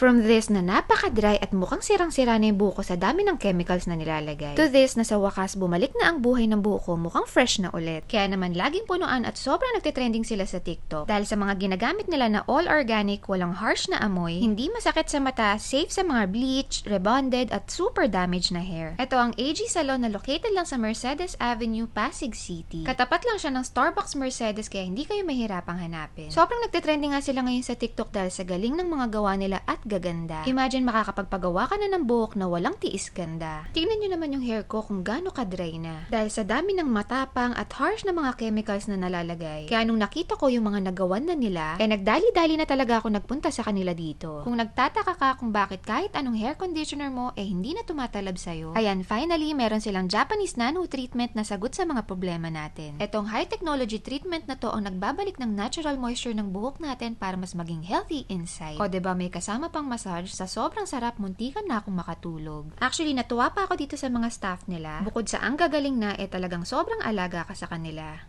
From this na napaka-dry at mukhang sirang-sira na yung buhok ko sa dami ng chemicals na nilalagay. To this na sa wakas bumalik na ang buhay ng buhok ko mukhang fresh na ulit. Kaya naman laging punuan at sobrang nagtitrending sila sa TikTok. Dahil sa mga ginagamit nila na all organic, walang harsh na amoy, hindi masakit sa mata, safe sa mga bleach, rebonded at super damaged na hair. Ito ang AG Salon na located lang sa Mercedes Avenue, Pasig City. Katapat lang siya ng Starbucks Mercedes kaya hindi kayo mahirapang hanapin. Sobrang nagtitrending nga sila ngayon sa TikTok dahil sa galing ng mga gawa nila at gaganda. Imagine makakapagpagawa ka na ng buhok na walang tiis ganda. Tingnan nyo naman yung hair ko kung gaano ka-dry na. Dahil sa dami ng matapang at harsh na mga chemicals na nalalagay. Kaya nung nakita ko yung mga nagawan na nila, eh nagdali-dali na talaga ako nagpunta sa kanila dito. Kung nagtataka ka kung bakit kahit anong hair conditioner mo eh hindi na tumatalab sa'yo. Ayan, finally, meron silang Japanese nano treatment na sagot sa mga problema natin. Etong high technology treatment na to ang nagbabalik ng natural moisture ng buhok natin para mas maging healthy inside. O ba may kasama pang massage sa sobrang sarap muntikan na akong makatulog. Actually, natuwa pa ako dito sa mga staff nila. Bukod sa ang gagaling na eh talagang sobrang alaga ka sa kanila.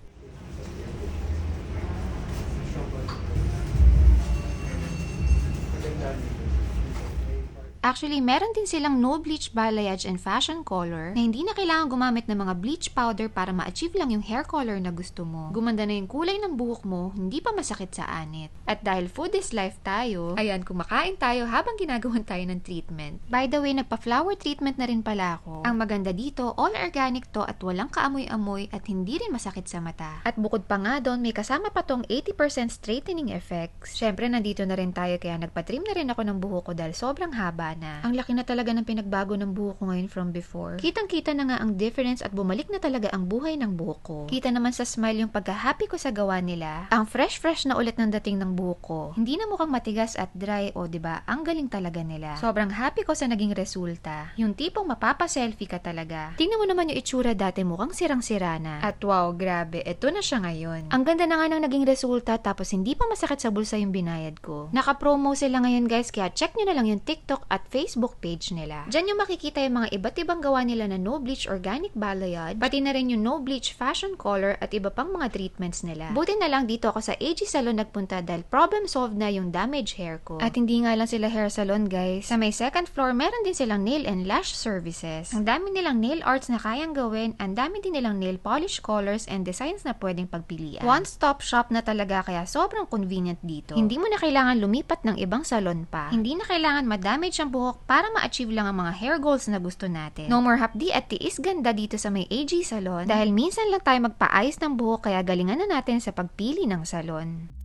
Actually, meron din silang no bleach balayage and fashion color na hindi na kailangan gumamit ng mga bleach powder para ma-achieve lang yung hair color na gusto mo. Gumanda na yung kulay ng buhok mo, hindi pa masakit sa anit. At dahil food is life tayo, ayan, kumakain tayo habang ginagawan tayo ng treatment. By the way, nagpa-flower treatment na rin pala ako. Ang maganda dito, all organic to at walang kaamoy-amoy at hindi rin masakit sa mata. At bukod pa nga doon, may kasama pa tong 80% straightening effects. Syempre, nandito na rin tayo kaya nagpa-trim na rin ako ng buhok ko dahil sobrang haba na. Ang laki na talaga ng pinagbago ng buhok ko ngayon from before. Kitang-kita na nga ang difference at bumalik na talaga ang buhay ng buhok ko. Kita naman sa smile yung pagka-happy ko sa gawa nila. Ang fresh-fresh na ulit ng dating ng buhok ko. Hindi na mukhang matigas at dry o 'di ba? Ang galing talaga nila. Sobrang happy ko sa naging resulta. Yung tipong mapapa-selfie ka talaga. Tingnan mo naman yung itsura dati mukhang sirang-sira na. At wow, grabe, eto na siya ngayon. Ang ganda na nga ng naging resulta tapos hindi pa masakit sa bulsa yung binayad ko. Naka-promo sila ngayon guys kaya check nyo na lang yung TikTok at Facebook page nila. Diyan yung makikita yung mga iba't ibang gawa nila na no bleach organic balayage, pati na rin yung no bleach fashion color at iba pang mga treatments nila. Buti na lang dito ako sa AG Salon nagpunta dahil problem solved na yung damaged hair ko. At hindi nga lang sila hair salon guys. Sa may second floor, meron din silang nail and lash services. Ang dami nilang nail arts na kayang gawin, ang dami din nilang nail polish colors and designs na pwedeng pagpilian. One-stop shop na talaga kaya sobrang convenient dito. Hindi mo na kailangan lumipat ng ibang salon pa. Hindi na kailangan madamage ang buhok para ma-achieve lang ang mga hair goals na gusto natin. No more hapdi at tiis ganda dito sa may AG Salon dahil minsan lang tayo magpaayos ng buhok kaya galingan na natin sa pagpili ng salon.